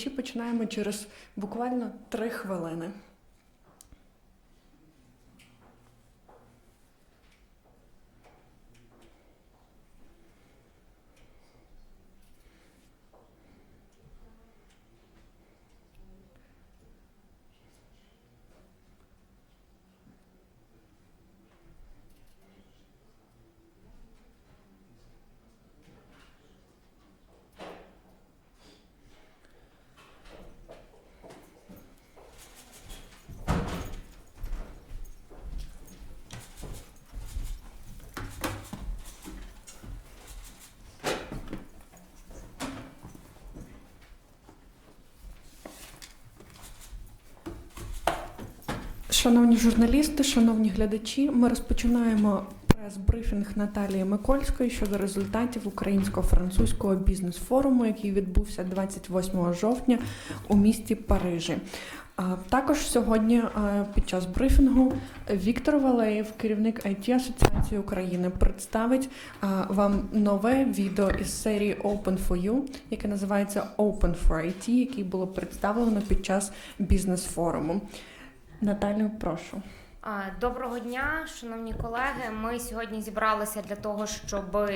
глядачі, починаємо через буквально три хвилини. Шановні журналісти, шановні глядачі, ми розпочинаємо прес-брифінг Наталії Микольської щодо результатів українсько-французького бізнес-форуму, який відбувся 28 жовтня у місті Парижі. Також сьогодні під час брифінгу Віктор Валеєв, керівник it Асоціації України, представить вам нове відео із серії Open for You, яке називається Open for IT, який було представлено під час бізнес-форуму. Наталю, прошу. Доброго дня, шановні колеги. Ми сьогодні зібралися для того, щоб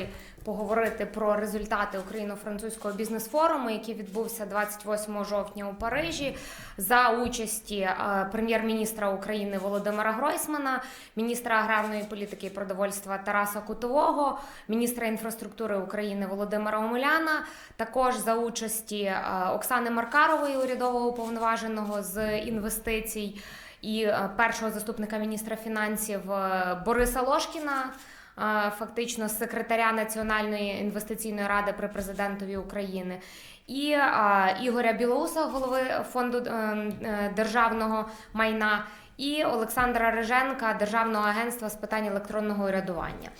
поговорити про результати україно-французького бізнес-форуму, який відбувся 28 жовтня у Парижі, за участі е, прем'єр-міністра України Володимира Гройсмана, міністра аграрної політики і продовольства Тараса Кутового, міністра інфраструктури України Володимира Омеляна, також за участі е, Оксани Маркарової, урядового уповноваженого з інвестицій і е, першого заступника міністра фінансів е, Бориса Лошкіна, е, фактично секретаря Національної інвестиційної ради при президентові України, і Ігоря Білоуса, голови фонду державного майна, і Олександра Риженка, Державного агентства з питань електронного урядування.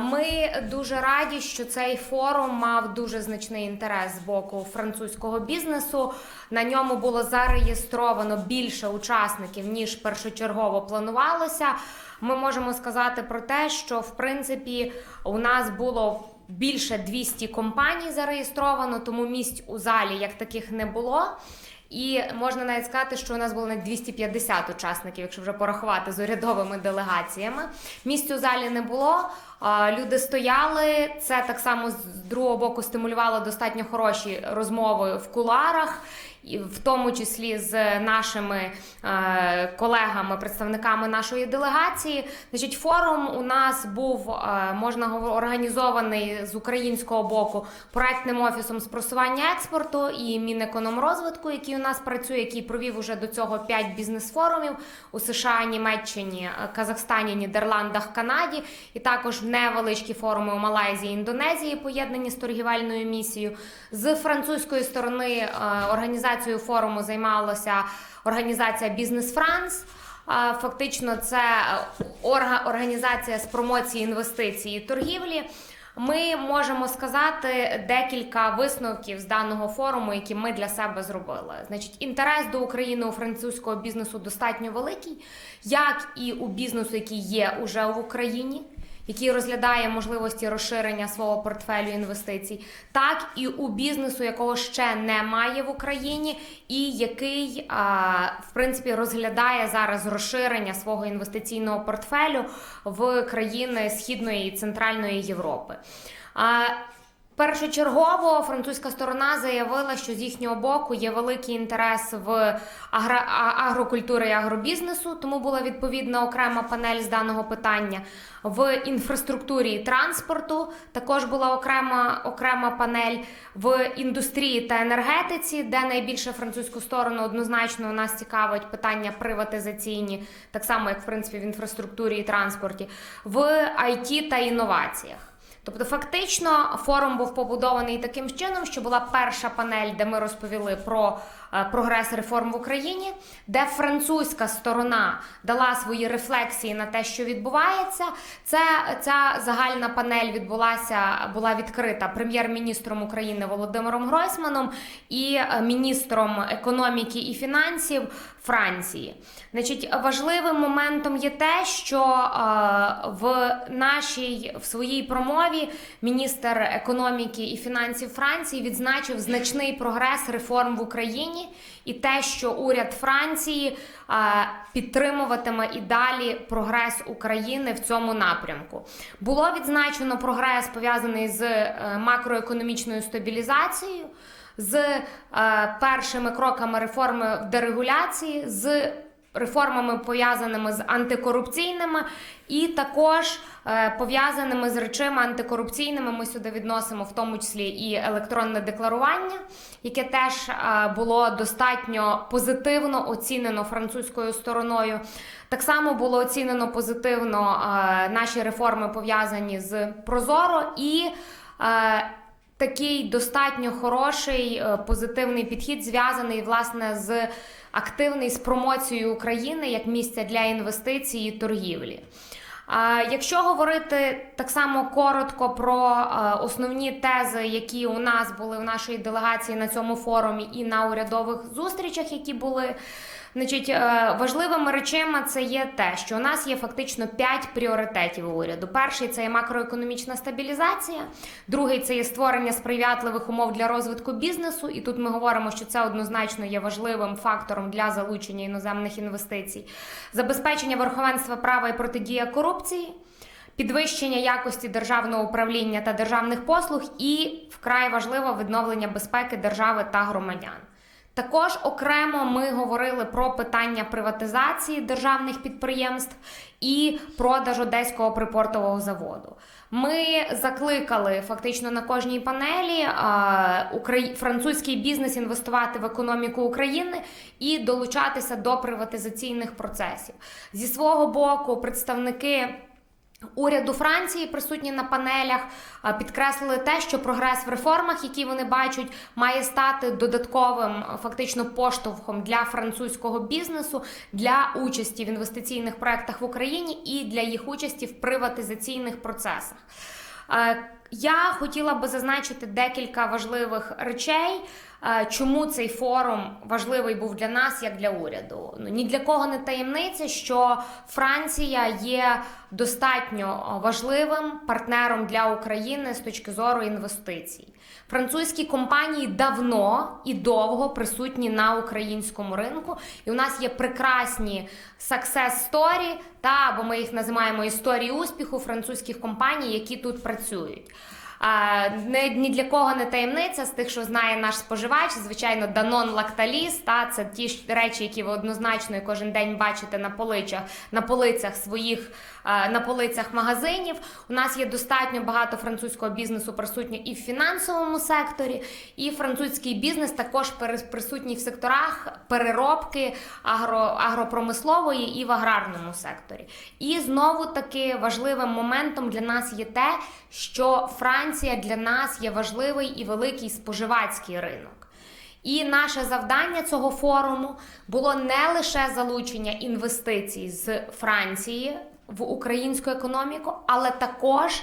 Ми дуже раді, що цей форум мав дуже значний інтерес з боку французького бізнесу. На ньому було зареєстровано більше учасників ніж першочергово планувалося. Ми можемо сказати про те, що в принципі у нас було. Більше 200 компаній зареєстровано, тому місць у залі як таких не було. І можна навіть сказати, що у нас було на 250 учасників, якщо вже порахувати з урядовими делегаціями. Місць у залі не було. Люди стояли. Це так само з другого боку стимулювало достатньо хороші розмови в куларах. В тому числі з нашими е, колегами, представниками нашої делегації, значить, форум у нас був е, можна організований з українського боку проектним офісом з просування експорту і Мінекономрозвитку, який у нас працює, який провів уже до цього 5 бізнес-форумів у США, Німеччині, е, Казахстані, Нідерландах, Канаді, і також невеличкі форуми у Малайзії, Індонезії, поєднані з торгівельною місією. З французької сторони е, організацією форуму займалася організація Бізнес Франс. Фактично, це е, організація з промоції інвестицій і торгівлі. Ми можемо сказати декілька висновків з даного форуму, які ми для себе зробили. Значить, інтерес до України у французького бізнесу достатньо великий, як і у бізнесу, який є уже в Україні який розглядає можливості розширення свого портфелю інвестицій, так і у бізнесу, якого ще немає в Україні, і який в принципі розглядає зараз розширення свого інвестиційного портфелю в країни Східної і Центральної Європи. Першочергово французька сторона заявила, що з їхнього боку є великий інтерес в агро- агрокультури і агробізнесу, тому була відповідна окрема панель з даного питання. В інфраструктурі і транспорту також була окрема окрема панель в індустрії та енергетиці, де найбільше французьку сторону однозначно у нас цікавить питання приватизаційні, так само як в принципі в інфраструктурі і транспорті, в IT та інноваціях. Тобто, фактично, форум був побудований таким чином, що була перша панель, де ми розповіли про прогрес реформ в Україні, де французька сторона дала свої рефлексії на те, що відбувається. Це ця загальна панель відбулася, була відкрита прем'єр-міністром України Володимиром Гройсманом і е, міністром економіки і фінансів Франції. Значить, важливим моментом є те, що е, в нашій в своїй промові міністр економіки і фінансів Франції відзначив значний прогрес реформ в Україні і те, що уряд Франції підтримуватиме і далі прогрес України в цьому напрямку. Було відзначено прогрес пов'язаний з е, макроекономічною стабілізацією, з е, першими кроками реформи в дерегуляції. з реформами пов'язаними з антикорупційними, і також е, пов'язаними з речами антикорупційними. Ми сюди відносимо в тому числі і електронне декларування, яке теж е, було достатньо позитивно оцінено французькою стороною. Так само було оцінено позитивно е, наші реформи пов'язані з Прозоро і. Такий достатньо хороший позитивний підхід зв'язаний власне з активний з промоцією України як місця для інвестицій і торгівлі. Якщо говорити так само коротко про е, основні тези, які у нас були в нашій делегації на цьому форумі і на урядових зустрічах, які були. Значить, е, важливими речами це є те, що у нас є фактично п'ять пріоритетів уряду. Перший це є макроекономічна стабілізація, другий це є створення сприятливих умов для розвитку бізнесу. І тут ми говоримо, що це однозначно є важливим фактором для залучення іноземних інвестицій, забезпечення верховенства права і протидія корупції. Підвищення якості державного управління та державних послуг і вкрай важливо відновлення безпеки держави та громадян. Також окремо ми говорили про питання приватизації державних підприємств і продаж одеського припортового заводу. Ми закликали фактично на кожній панелі французький бізнес інвестувати в економіку України і долучатися до приватизаційних процесів. Зі свого боку, представники. Уряду Франції присутні на панелях підкреслили те, що прогрес в реформах, які вони бачать, має стати додатковим фактично поштовхом для французького бізнесу для участі в інвестиційних проектах в Україні і для їх участі в приватизаційних процесах. Е, Я хотіла би зазначити декілька важливих речей, чому цей форум важливий був для нас, як для уряду. Ну ні для кого не таємниця, що Франція є достатньо важливим партнером для України з точки зору інвестицій. Французькі компанії давно і довго присутні на українському ринку, і у нас є прекрасні success story, та або ми їх називаємо історії успіху французьких компаній, які тут працюють. Ні для кого не таємниця з тих, що знає наш споживач, звичайно, Данон Лакталіс. Та це ті ж речі, які ви однозначно і кожен день бачите на полицях, на полицях своїх на полицях магазинів. У нас є достатньо багато французького бізнесу присутньо і в фінансовому секторі, і французький бізнес також присутній в секторах переробки агро, агропромислової і в аграрному секторі. І знову таки важливим моментом для нас є те, що Франція для нас є важливий і великий споживацький ринок. І наше завдання цього форуму було не лише залучення інвестицій з Франції в українську економіку, але також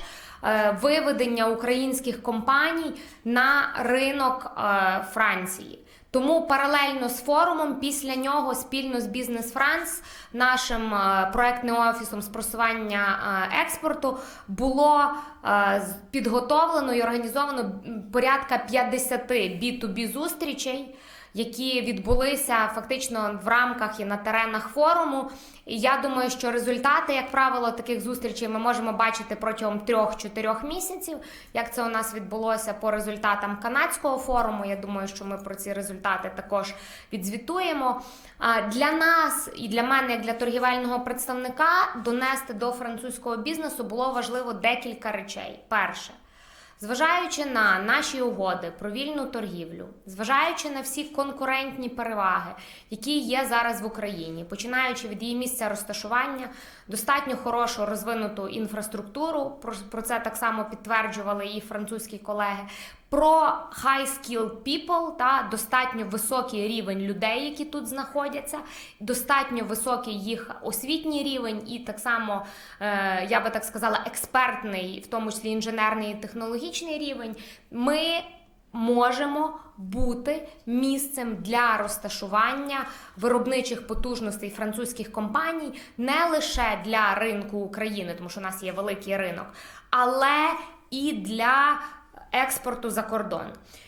виведення українських компаній на ринок е, Франції. Тому паралельно з форумом, після нього спільно з Бізнес Франс, нашим е, проектним офісом з просування е, експорту, було е, підготовлено і організовано порядка 50 B2B зустрічей. Які відбулися фактично в рамках і на теренах форуму. І я думаю, що результати, як правило, таких зустрічей ми можемо бачити протягом 3-4 місяців. Як це у нас відбулося по результатам канадського форуму? Я думаю, що ми про ці результати також відзвітуємо. Для нас і для мене, як для торгівельного представника, донести до французького бізнесу було важливо декілька речей. Перше. Зважаючи на наші угоди про вільну торгівлю, зважаючи на всі конкурентні переваги, які є зараз в Україні, починаючи від її місця розташування, достатньо хорошу розвинуту інфраструктуру. Про, це так само підтверджували і французькі колеги. Про high skilled people та достатньо високий рівень людей, які тут знаходяться, достатньо високий їх освітній рівень, і так само, е, я би так сказала, експертний, в тому числі інженерний і технологічний рівень. Ми можемо бути місцем для розташування виробничих потужностей французьких компаній не лише для ринку України, тому що у нас є великий ринок, але і для експорту за кордон.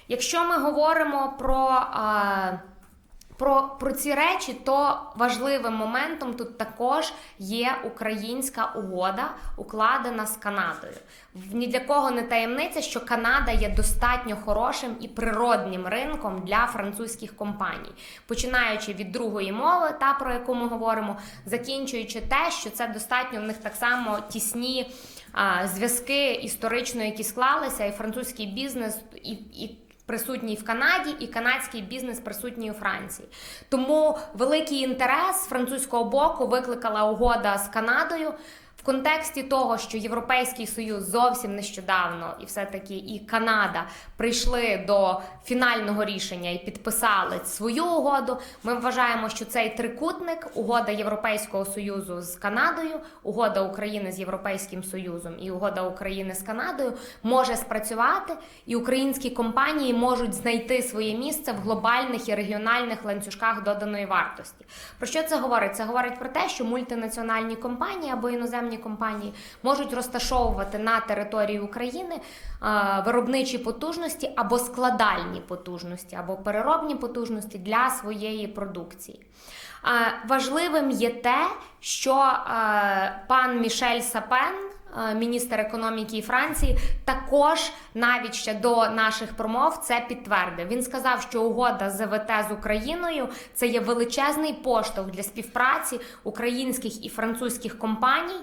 Якщо ми говоримо про. про, про ці речі, то важливим моментом тут також є українська угода, укладена з Канадою. Ні для кого не таємниця, що Канада є достатньо хорошим і природнім ринком для французьких компаній, починаючи від другої мови, та про яку ми говоримо, закінчуючи те, що це достатньо в них так само тісні зв'язки історично, які склалися, і французький бізнес і. і присутній в Канаді, і канадський бізнес присутній у Франції. Тому великий інтерес французького боку викликала угода з Канадою. В контексті того, що Європейський Союз зовсім нещодавно, і все-таки і Канада прийшли до фінального рішення і підписали свою угоду. Ми вважаємо, що цей трикутник угода Європейського Союзу з Канадою, угода України з Європейським Союзом і угода України з Канадою може спрацювати, і українські компанії можуть знайти своє місце в глобальних і регіональних ланцюжках доданої вартості. Про що це говорить? Це говорить про те, що мультинаціональні компанії або іноземні компанії можуть розташовувати на території України виробничі потужності або складальні потужності, або переробні потужності для своєї продукції. Важливим є те, що пан Мішель Сапен. Е, Міністр економіки Франції також навіть ще до наших промов це підтвердив. Він сказав, що угода ЗВТ з Україною це є величезний поштовх для співпраці українських і французьких компаній.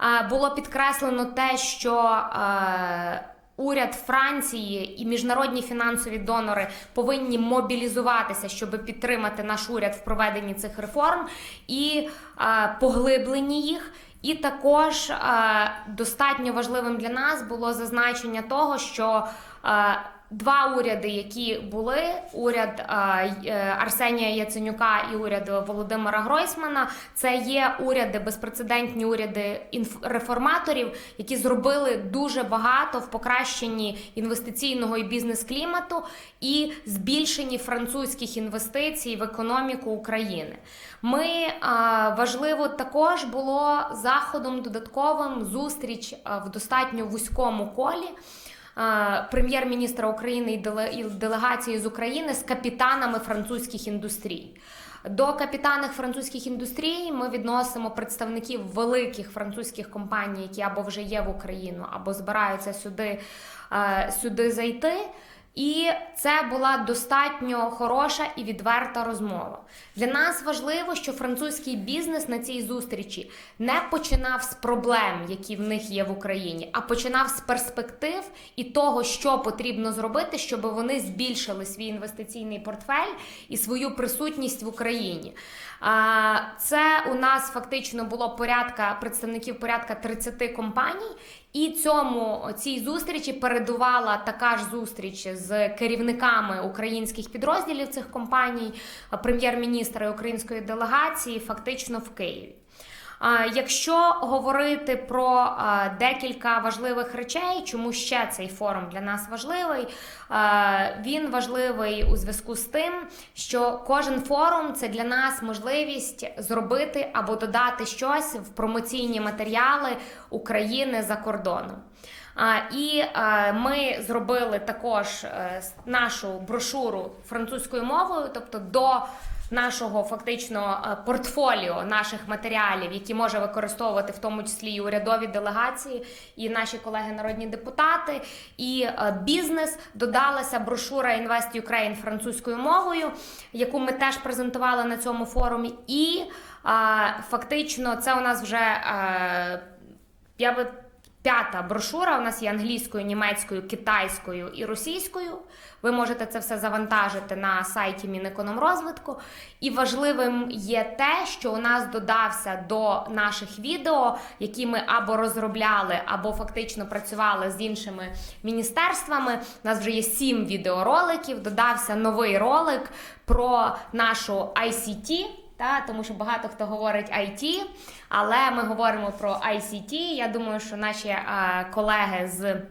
Е, Було підкреслено те, що е, Уряд Франції і міжнародні фінансові донори повинні мобілізуватися, щоб підтримати наш уряд в проведенні цих реформ і е, поглибленні їх. І також е, достатньо важливим для нас було зазначення того, що е, два уряди, які були: уряд е, е, Арсенія Яценюка і уряд Володимира Гройсмана, це є уряди, безпрецедентні уряди реформаторів, які зробили дуже багато в покращенні інвестиційного і бізнес-клімату і збільшенні французьких інвестицій в економіку України. Ми важливо також було заходом додатковим зустріч в достатньо вузькому колі. Прем'єр-міністра України і деле- делегації з України з капітанами французьких індустрій. До капітанних французьких індустрій ми відносимо представників великих французьких компаній, які або вже є в Україну, або збираються сюди, сюди зайти. І це була достатньо хороша і відверта розмова. Для нас важливо, що французький бізнес на цій зустрічі не починав з проблем, які в них є в Україні, а починав з перспектив і того, що потрібно зробити, щоб вони збільшили свій інвестиційний портфель і свою присутність в Україні. Це у нас фактично було порядка представників порядка 30 компаній. І цьому цій зустрічі передувала така ж зустріч з керівниками українських підрозділів цих компаній, прем'єр-міністра і української делегації, фактично в Києві. Якщо говорити про декілька важливих речей, чому ще цей форум для нас важливий, він важливий у зв'язку з тим, що кожен форум це для нас можливість зробити або додати щось в промоційні матеріали України за кордоном. І ми зробили також е, нашу брошуру французькою мовою, тобто до нашого фактично е, портфоліо наших матеріалів, які може використовувати в тому числі і урядові делегації, і наші колеги народні депутати, і е, бізнес. Додалася брошура Invest Ukraine французькою мовою, яку ми теж презентували на цьому форумі. І е, фактично це у нас вже. я би П'ята брошура у нас є англійською, німецькою, китайською і російською. Ви можете це все завантажити на сайті Мінекономрозвитку. І важливим є те, що у нас додався до наших відео, які ми або розробляли, або фактично працювали з іншими міністерствами. У нас вже є сім відеороликів. Додався новий ролик про нашу ICT. Та, тому що багато хто говорить IT, але ми говоримо про ICT. Я думаю, що наші е, колеги з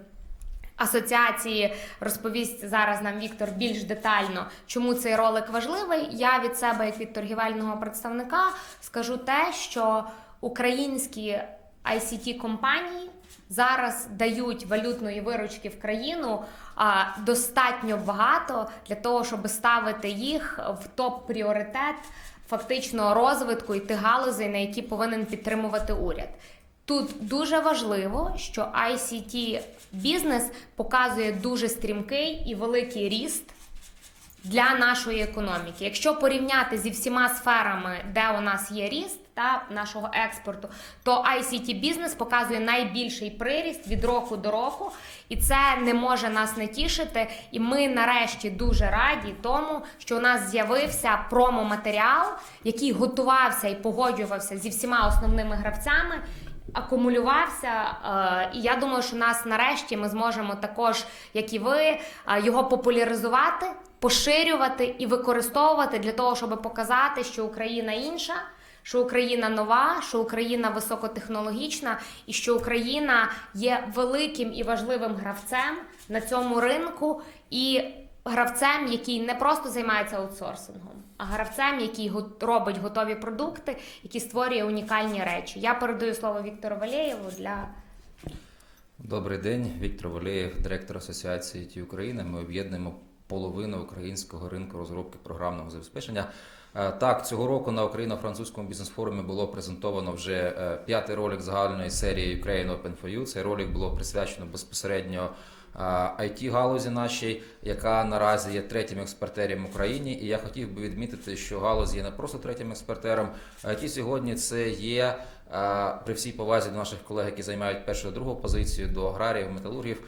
асоціації розповість зараз нам Віктор більш детально, чому цей ролик важливий. Я від себе, як від торгівельного представника, скажу те, що українські ICT компанії зараз дають валютної виручки в країну а, достатньо багато для того, щоб ставити їх в топ пріоритет фактично розвитку і тих галузей, на які повинен підтримувати уряд. Тут дуже важливо, що ICT бізнес показує дуже стрімкий і великий ріст для нашої економіки. Якщо порівняти зі всіма сферами, де у нас є ріст та нашого експорту, то ICT бізнес показує найбільший приріст від року до року, і це не може нас не тішити. І ми нарешті дуже раді тому, що у нас з'явився промо-матеріал, який готувався і погоджувався зі всіма основними гравцями акумулювався, е, і я думаю, що нас нарешті ми зможемо також, як і ви, е, його популяризувати, поширювати і використовувати для того, щоб показати, що Україна інша. Що Україна нова, що Україна високотехнологічна, і що Україна є великим і важливим гравцем на цьому ринку, і гравцем, який не просто займається аутсорсингом, а гравцем, який робить готові продукти, який створює унікальні речі. Я передаю слово Віктору Валєєву для Добрий день, Віктор Валєєв, директор Асоціації ІТ України. Ми об'єднуємо половину українського ринку розробки програмного забезпечення. Е, Так, цього року на Україно-французькому бізнес-форумі було презентовано вже е, п'ятий ролик загальної серії Ukraine Open for You. Цей ролик було присвячено безпосередньо it галузі нашій, яка наразі є третім експортером Україні. І я хотів би відмітити, що галузь є не просто третім експортером. IT сьогодні це є е, при всій повазі до наших колег, які займають першу другу позицію, до аграріїв, металургів.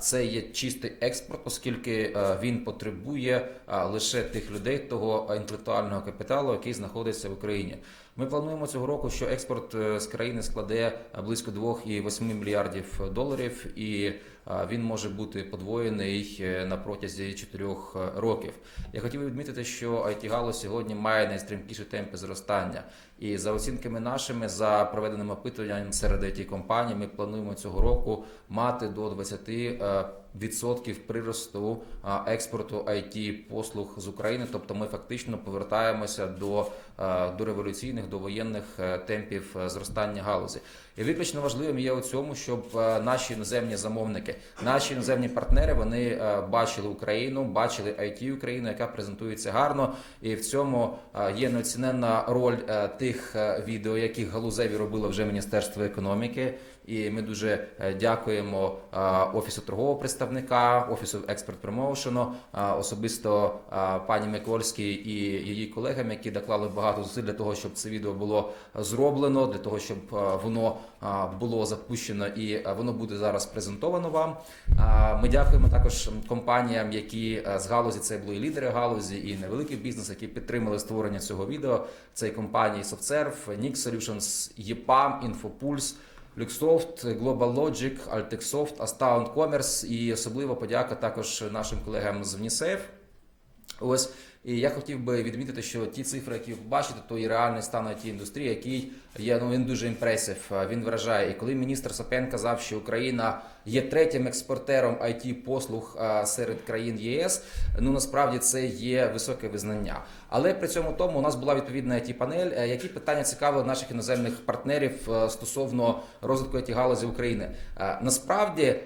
Це є чистий експорт, оскільки він потребує лише тих людей, того інтелектуального капіталу, який знаходиться в Україні. Ми плануємо цього року, що експорт е, з країни складе е, близько 2,8 мільярдів доларів, і він може бути подвоєний е, на протязі 4 років. Я хотів би відмітити, що it галузь сьогодні має найстрімкіші темпи зростання. І за оцінками нашими, за проведеним опитуванням серед it компаній, ми плануємо цього року мати до 20 е, відсотків приросту а, експорту it послуг з України. Тобто ми фактично повертаємося до, е, до революційних, до воєнних е, темпів е, зростання галузі. І виключно важливим є у цьому, щоб е, наші іноземні замовники, наші іноземні партнери, вони е, бачили Україну, бачили IT Україну, яка презентується гарно. І в цьому е, є неоціненна роль е, тих е, відео, які галузеві робило вже Міністерство економіки. І ми дуже е, дякуємо е, офісу торгового представника, офісу експерт промоушену, е, особисто пані Микольській і її колегам, які доклали багато зусиль для того, щоб це відео було зроблено, для того, щоб воно було запущено і воно буде зараз презентовано вам. Ми дякуємо також компаніям, які з галузі це були і лідери галузі, і невеликий бізнес, які підтримали створення цього відео. Це і компанії SoftServe, Nix Solutions, EPAM, Infopulse. Luxsoft, Global Logic, Altexsoft, Astound Commerce і особлива подяка також нашим колегам з ВНІСЕФ. Ось і я хотів би відмітити, що ті цифри, які ви бачите, то і реальний стан it індустрії, який є ну він дуже імпресив. Він вражає. І коли міністр Сапен казав, що Україна є третім експортером it послуг серед країн ЄС, ну насправді це є високе визнання. Але при цьому тому у нас була відповідна it панель, е, які питання цікавили наших іноземних партнерів е, стосовно розвитку it галузі України. Е, Насправді.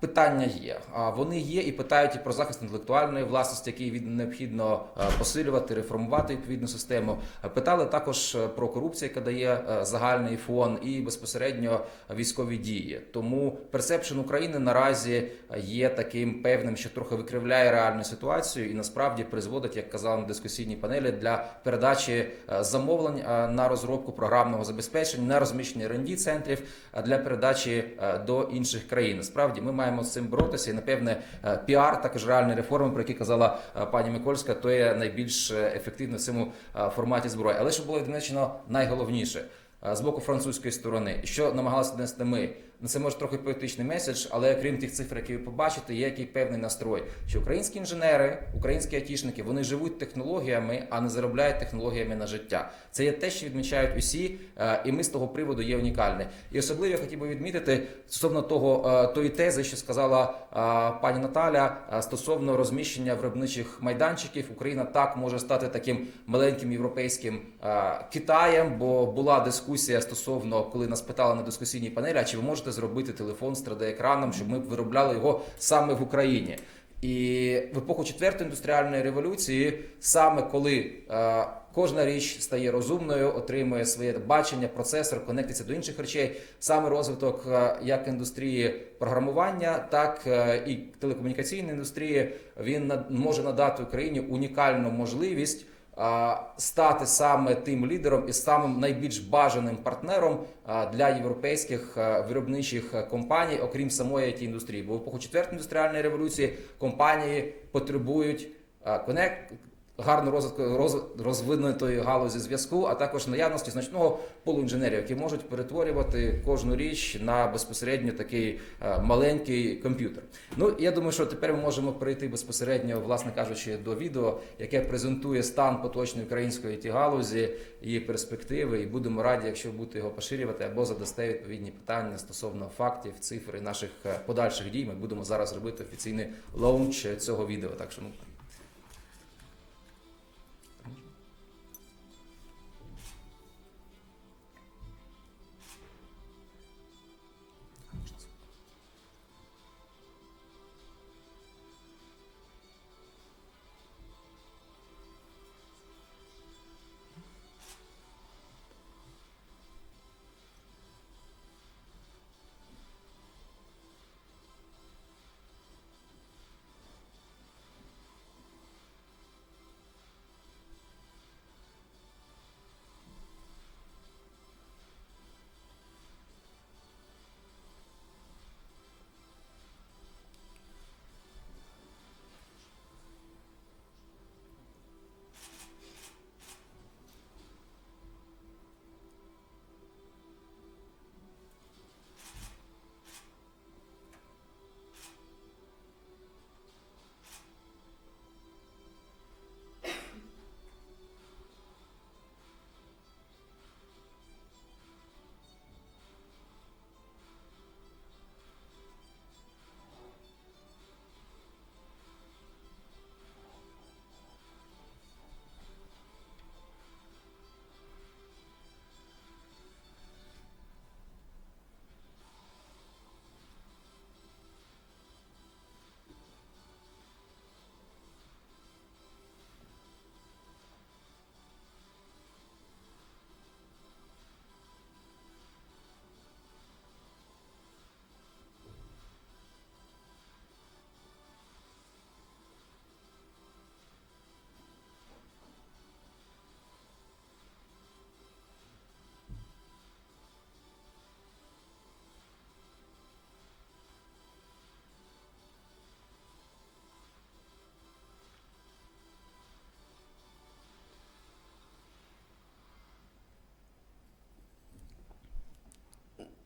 Питання є. Вони є і питають і про захист інтелектуальної власності, який необхідно е, посилювати, реформувати відповідну систему. Е, Питали також е, про корупцію, яка дає загальний фон, і безпосередньо військові дії. Тому персепшн України наразі є таким певним, що трохи викривляє реальну ситуацію, і насправді призводить, як казали на дискусійній панелі, для передачі замовлень на розробку програмного забезпечення, на розміщення rd центрів для передачі до інших країн. Насправді ми маємо з цим боротися, і напевне е, піар, також реальні реформи, про які казала е, пані Микольська, то є найбільш е, ефективно в цьому форматі зброї. Але щоб було відмічено найголовніше з боку французької сторони, що намагалися донести ми. Ну, це може трохи поетичний меседж, але крім тих цифр, які ви побачите, є який певний настрой, що українські інженери, українські айтішники, вони живуть технологіями, а не заробляють технологіями на життя. Це є те, що відмічають усі, е, і ми з того приводу є унікальні. І особливо я хотів би відмітити стосовно того е, тої тези, що сказала е, пані Наталя стосовно розміщення виробничих майданчиків. Україна так може стати таким маленьким європейським Китаєм, бо була дискусія стосовно, коли нас питали на дискусійній панелі, а чи ви можете можете зробити телефон з 3D-екраном, щоб ми виробляли його саме в Україні. І в епоху четвертої індустріальної революції, саме коли е, кожна річ стає розумною, отримує своє бачення, процесор, конектиться до інших речей, саме розвиток е, як індустрії програмування, так е, і телекомунікаційної індустрії, він над- може надати Україні унікальну можливість стати саме тим лідером і самим найбільш бажаним партнером для європейських виробничих компаній, окрім самої it індустрії. Бо в епоху четвертої індустріальної революції компанії потребують конек. Гарно розвитку роз- розвинутої галузі зв'язку, а також наявності значного полу інженерів, які можуть перетворювати кожну річ на безпосередньо такий е, маленький комп'ютер. Ну я думаю, що тепер ми можемо перейти безпосередньо, власне кажучи, до відео, яке презентує стан поточної української it галузі, її перспективи, і будемо раді, якщо будете його поширювати або задасте відповідні питання стосовно фактів, цифр і наших е, подальших дій. Ми будемо зараз робити офіційний лаунч цього відео. Так що ну.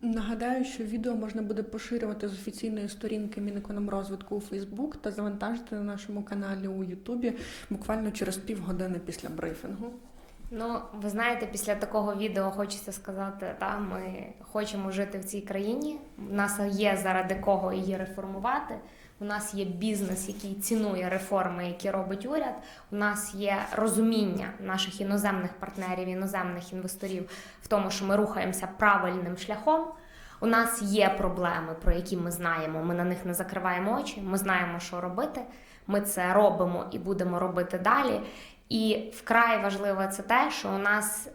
Нагадаю, що відео можна буде поширювати з офіційної сторінки Мінекономрозвитку у Фейсбук та завантажити на нашому каналі у Ютубі буквально через півгодини після брифінгу. Ну, ви знаєте, після такого відео хочеться сказати, та ми хочемо жити в цій країні. У нас є заради кого її реформувати. У нас є бізнес, який цінує реформи, які робить уряд. У нас є розуміння наших іноземних партнерів, іноземних інвесторів в тому, що ми рухаємося правильним шляхом. У нас є проблеми, про які ми знаємо. Ми на них не закриваємо очі. Ми знаємо, що робити. Ми це робимо і будемо робити далі. І вкрай важливо це те, що у нас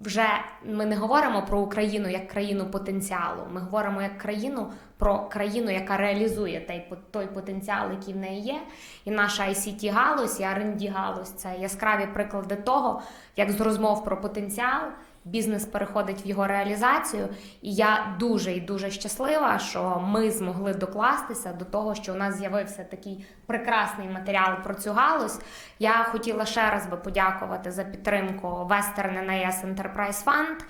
вже ми не говоримо про Україну як країну потенціалу. Ми говоримо як країну про країну, яка реалізує той, той потенціал, який в неї є. І наша ICT галузь і R&D галузь це яскраві приклади того, як з розмов про потенціал бізнес переходить в його реалізацію. І я дуже і дуже щаслива, що ми змогли докластися до того, що у нас з'явився такий прекрасний матеріал про цю галузь. Я хотіла ще раз би подякувати за підтримку Western NIS Enterprise Fund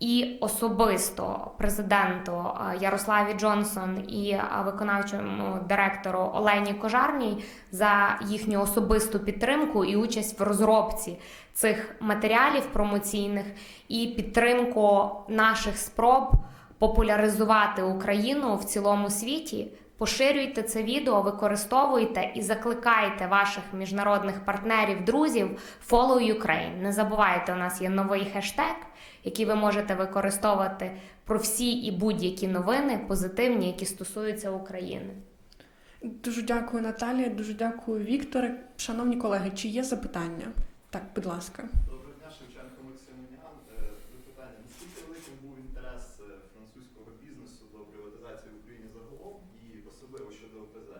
і особисто президенту е, Ярославі Джонсон і е, виконавчому директору Олені Кожарній за їхню особисту підтримку і участь в розробці цих матеріалів промоційних і підтримку наших спроб популяризувати Україну в цілому світі Поширюйте це відео, використовуйте і закликайте ваших міжнародних партнерів, друзів Follow Ukraine. Не забувайте, у нас є новий хештег, який ви можете використовувати про всі і будь-які новини позитивні, які стосуються України. Дуже дякую, Наталія. Дуже дякую, Вікторе. Шановні колеги, чи є запитання? Так, будь ласка. Доброго дня, Шевченко Максимінян. Е, Запитання. Наскільки великим був інтерес е, французького бізнесу до приватизації в Україні загалом і особливо щодо ОПЗ?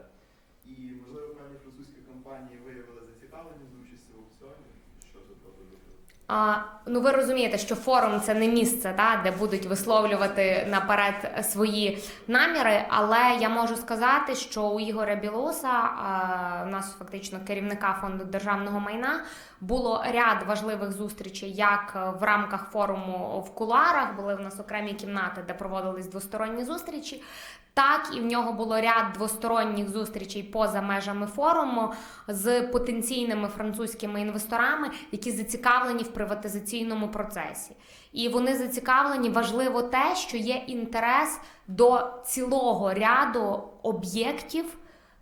І можливо певні французькі компанії виявили зацікавленість до участі в аукціоні? Що тут робити? А, ну ви розумієте, що форум це не місце, та, де будуть висловлювати наперед свої наміри. Але я можу сказати, що у Ігоря Білоса, у нас фактично керівника фонду державного майна, було ряд важливих зустрічей, як в рамках форуму в куларах, були в нас окремі кімнати, де проводились двосторонні зустрічі. Так, і в нього було ряд двосторонніх зустрічей поза межами форуму з потенційними французькими інвесторами, які зацікавлені в приватизаційному процесі. І вони зацікавлені важливо те, що є інтерес до цілого ряду об'єктів.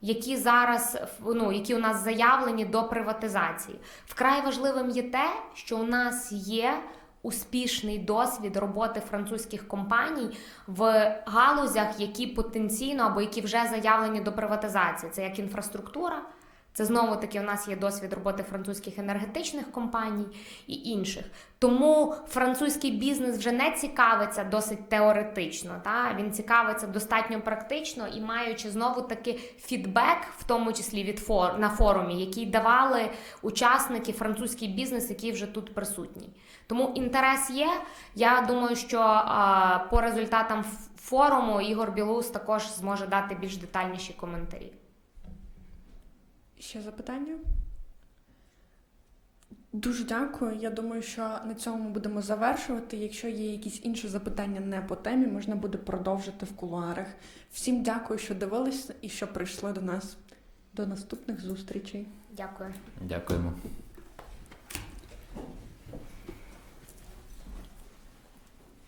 Які зараз ну, які у нас заявлені до приватизації, вкрай важливим є те, що у нас є успішний досвід роботи французьких компаній в галузях, які потенційно або які вже заявлені до приватизації. Це як інфраструктура, це знову таки у нас є досвід роботи французьких енергетичних компаній і інших. Тому французький бізнес вже не цікавиться досить теоретично. Та? Він цікавиться достатньо практично і маючи знову таки фідбек, в тому числі від фор на форумі, який давали учасники французький бізнес, який вже тут присутній. Тому інтерес є. Я думаю, що а, по результатам форуму Ігор Білус також зможе дати більш детальніші коментарі. Ще запитання? Дуже дякую. Я думаю, що на цьому ми будемо завершувати. Якщо є якісь інші запитання не по темі, можна буде продовжити в кулуарах. Всім дякую, що дивилися і що прийшли до нас. До наступних зустрічей. Дякую. Дякуємо.